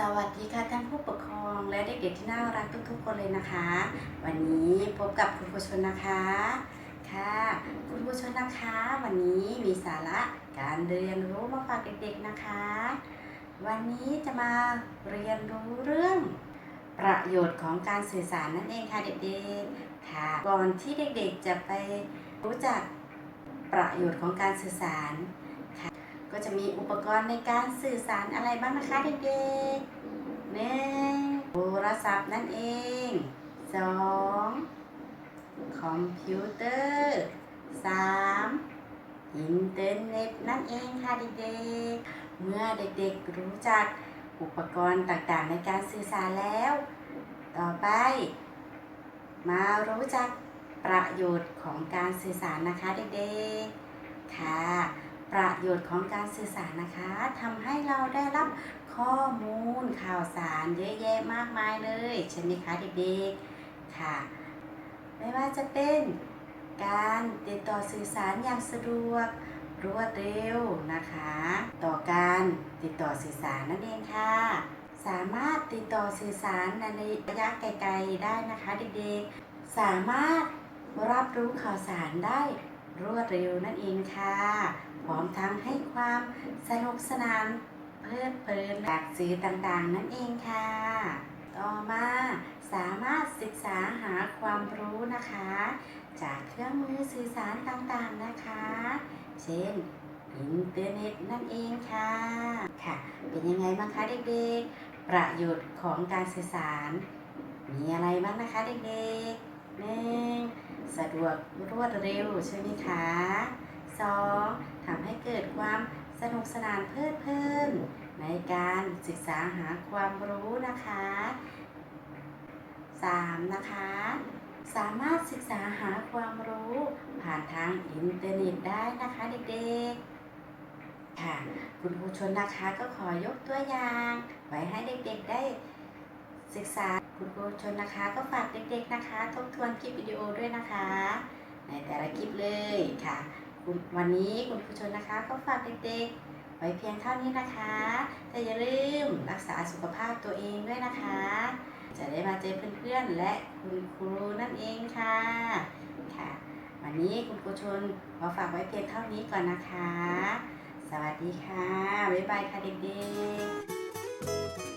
สวัสดีค่ะท่านผู้ปกครองและเด็กๆที่น่ารักทุกๆคนเลยนะคะ วันนี้พบกับคุณครูชนนะคะค่ะ คุณครูชนนะคะ วันนี้มีสาระการเรียนรู้มาฝากเด็กๆนะคะ วันนี้จะมาเรียนรู้เรื่องประโยชน์ของการสื่อสารนั่นเองค่ะเด็กๆค่ะ ก่อนที่เด็กๆจะไปรู้จักประโยชน์ของการสื่อสาร ก็จะมีอุปกรณ์ในการสื่อสารอะไรบ้างนะคะเด็กๆหนึ่งโทรศัพท์นั่นเองสองคอมพิวเตอร์สามอินเทอร์เน็ตนั่นเองค่ะเด็กๆ เมื่อเด็กๆรู้จักอุปกรณ์ต่างๆ ในการสื่อสารแล้ว ต่อไป มารู้จักประโยชน์ของการสื่อสารนะคะเด็กๆ ค่ะ ประโยชน์ของการสื่อสารนะคะทำให้เราได้รับข้อมูลข่าวสารเยอะแยะมากมายเลยใช่ไหมคะเด็กๆค่ะ ไม่ว่าจะเป็นการติดต่อสื่อสารอย่างสะดวกรวดเร็วนะคะ ต่อการติดต่อสื่อสารนั่นเองค่ะ สามารถติดต่อสื่อสารในระยะไกลๆได้นะคะเด็กๆ สามารถรับรู้ข่าวสารได้ รวดเร็วนั่นเองค่ะ พร้อมทั้งให้ความสนุกสนานเพลิดเพลินจากสื่อต่างๆ นั่นเองค่ะ ต่อมาสามารถศึกษาหาความรู้นะคะ จากเครื่องมือสื่อสารต่างๆนะคะ เช่นอินเทอร์เน็ตนั่นเองค่ะ ค่ะ เป็นยังไงบ้างคะเด็กๆ ประโยชน์ของการสื่อสาร มีอะไรบ้างนะคะเด็กๆ หนึ่งสะดวกรวดเร็วใช่ไหมคะสองทำให้เกิดความสนุกสนานเพลิดเพลินในการศึกษาหาความรู้นะคะสามนะคะสามารถศึกษาหาความรู้ผ่านทางอินเทอร์เน็ตได้นะคะเด็กๆ ค่ะ คุณครูชนนะคะก็ขอยกตัวอย่าง ไว้ให้เด็กๆได้ศึกษา คุณครูชนนะคะ ก็ฝากเด็กๆนะคะ ทบทวนคลิปวิดีโอด้วยนะคะ ในแต่ละคลิปเลยค่ะ วันนี้คุณครูชนนะคะ ก็ฝากเด็กๆไว้เพียงเท่านี้นะคะแต่อย่าลืมรักษาสุขภาพตัวเองด้วยนะคะ จะได้มาเจอเพื่อนๆและคุณครูนั่นเองค่ะค่ะ วันนี้คุณครูชนขอฝากไว้เพียงเท่านี้ก่อนนะคะ สวัสดีค่ะบ๊ายบายค่ะเด็กๆ